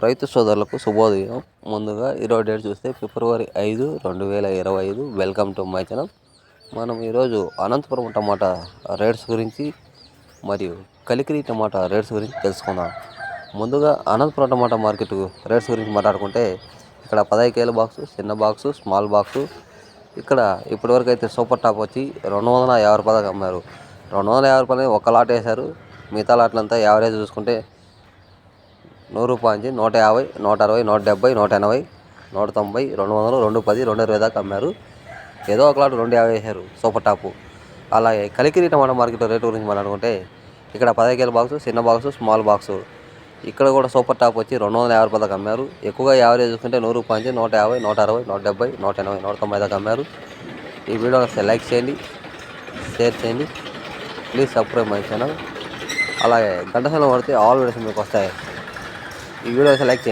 రైతు సోదరులకు శుభోదయం. ముందుగా ఈరోజు డేట్ చూస్తే ఫిబ్రవరి ఐదు రెండు వేల ఇరవై ఐదు. వెల్కమ్ టు మై ఛానల్ మనం ఈరోజు అనంతపురం టమాటా రేట్స్ గురించి మరియు కలికిరి టమాటా రేట్స్ గురించి తెలుసుకుందాం. ముందుగా అనంతపురం టమాటా మార్కెట్ రేట్స్ గురించి మాట్లాడుకుంటే ఇక్కడ పదహైదు కేల బాక్సు చిన్న బాక్సు స్మాల్ బాక్సు ఇక్కడ ఇప్పటివరకు అయితే సూపర్ టాప్ వచ్చి రెండు వందల యాభై రూపాయలకు అమ్మారు. రెండు వందల యాభై రూపాయలు ఒక లాట్ వేశారు. మిగతా లాట్లంతా యావరేజ్ చూసుకుంటే నూరు రూపాయల నుంచి నూట యాభై నూట అరవై నూట డెబ్బై నూట ఎనభై నూట తొంభై రెండు వందలు రెండు పది రెండు ఇరవై దాకా అమ్మారు. ఏదో ఒక లాట్ రెండు యాభై వేశారు సూపర్ టాపు. అలాగే కలికిరి టమాటా మార్కెట్ రేటు గురించి మాట్లాడుకుంటే ఇక్కడ పదహైదు కేల బాక్సు చిన్న బాక్సు స్మాల్ బాక్సు. ఇక్కడ కూడా సూపర్ టాప్ వచ్చి రెండు వందల యాభై రూపాయలకు అమ్మారు. ఎక్కువగా యావరేజ్ చూసుకుంటే నూరు రూపాయల నుంచి నూట యాభై నూట అరవై నూట డెబ్బై నూట ఎనభై నూట తొంభై దాకా అమ్మారు. ఈ వీడియో లైక్ చేయండి షేర్ చేయండి. Please subscribe my channel. అలాగే గంట సమయం పడితే ఆల్ వీడియోస్ మీకు వస్తాయి. ఈ వీడియో అయితే లైక్ చేయండి